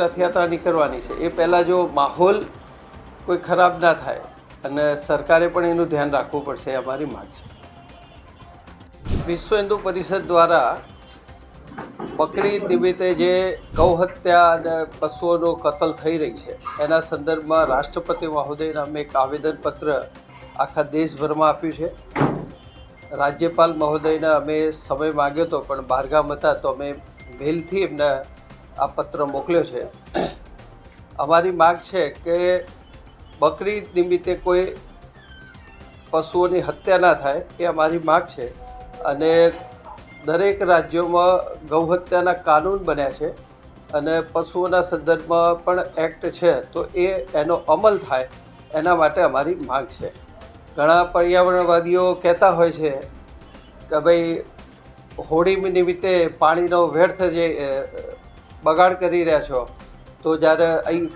રથયાત્રા નીકળવાની છે, એ પહેલાં જો માહોલ કોઈ ખરાબ ના થાય અને સરકારે પણ એનું ધ્યાન રાખવું પડશે, એ અમારી માંગ છે. વિશ્વ હિન્દુ પરિષદ દ્વારા બકરી નિમિત્તે જે ગૌહત્યા અને પશુઓનો કતલ થઈ રહી છે, એના સંદર્ભમાં રાષ્ટ્રપતિ મહોદયને અમે એક આવેદનપત્ર આખા દેશભરમાં આપ્યું છે. રાજ્યપાલ મહોદયને અમે સમય માગ્યો હતો, પણ બહારગામ હતા, તો અમે મેલથી એમને આ પત્ર મોકલ્યો છે. અમારી માગ છે કે બકરી નિમિત્તે કોઈ પશુઓની હત્યા ના થાય એ અમારી માગ છે અને દરેક રાજ્યોમાં ગૌહત્યાના કાનૂન બન્યા છે અને પશુઓના સંદર્ભમાં પણ એક્ટ છે તો એ એનો અમલ થાય એના માટે અમારી માગ છે. ઘણા પર્યાવરણવાદીઓ કહેતા હોય છે કે ભાઈ હોળી નિમિત્તે પાણીનો વ્યર્થ જે બગાડ કરી રહ્યા છો, તો જ્યારે અહીં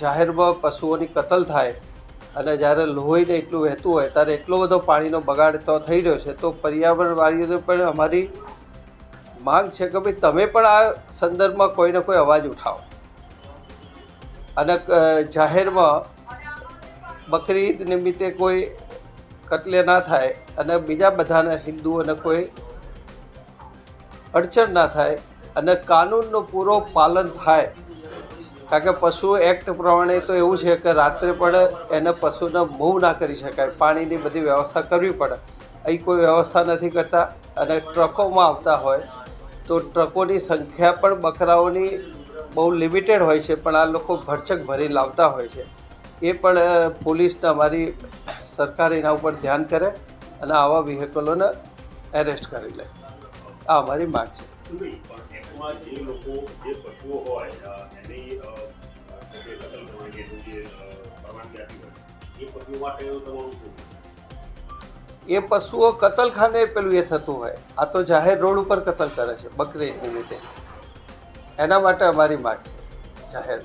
જાહેરમાં પશુઓની કતલ થાય અને જ્યારે લોહીને એટલું વહેતું હોય, ત્યારે એટલો બધો પાણીનો બગાડ તો થઈ રહ્યો છે, તો પર્યાવરણવાળીઓને પણ અમારી માંગ છે કે ભાઈ તમે પણ આ સંદર્ભમાં કોઈને કોઈ અવાજ ઉઠાવો. અને જાહેરમાં બકરી ઈદ નિમિત્તે કોઈ કતલે ના થાય અને બીજા બધાને હિન્દુઓને કોઈ અડચણ ના થાય અને કાનૂનનું પૂરો પાલન થાય. કારણ કે પશુ એક્ટ પ્રમાણે તો એવું છે કે રાત્રે પણ એને પશુને મૂવ ના કરી શકાય. પાણીની બધી વ્યવસ્થા કરવી પડે. અહીં કોઈ વ્યવસ્થા નથી કરતા અને ટ્રકોમાં આવતા હોય તો ટ્રકોની સંખ્યા પણ બકરાઓની બહુ લિમિટેડ હોય છે, પણ આ લોકો ભરચક ભરી લાવતા હોય છે. એ પણ પોલીસને અમારી સરકાર એના ઉપર ધ્યાન કરે અને આવા વ્હીકલોને એરેસ્ટ કરી લે. આ અમારી માંગ છે. એમાં જે લોકો જે પશુઓ હોય એની જે કતલ કરવાની જે પરવાનગી આપી હોય એ પશુઓ માટે તમારું શું? એ પશુઓ કતલખાને પેલું એ થતું હોય. આ તો જાહેર રોડ ઉપર કતલ કરે છે બકરી નિમિત્તે એના માટે અમારી માટે છે જાહેર.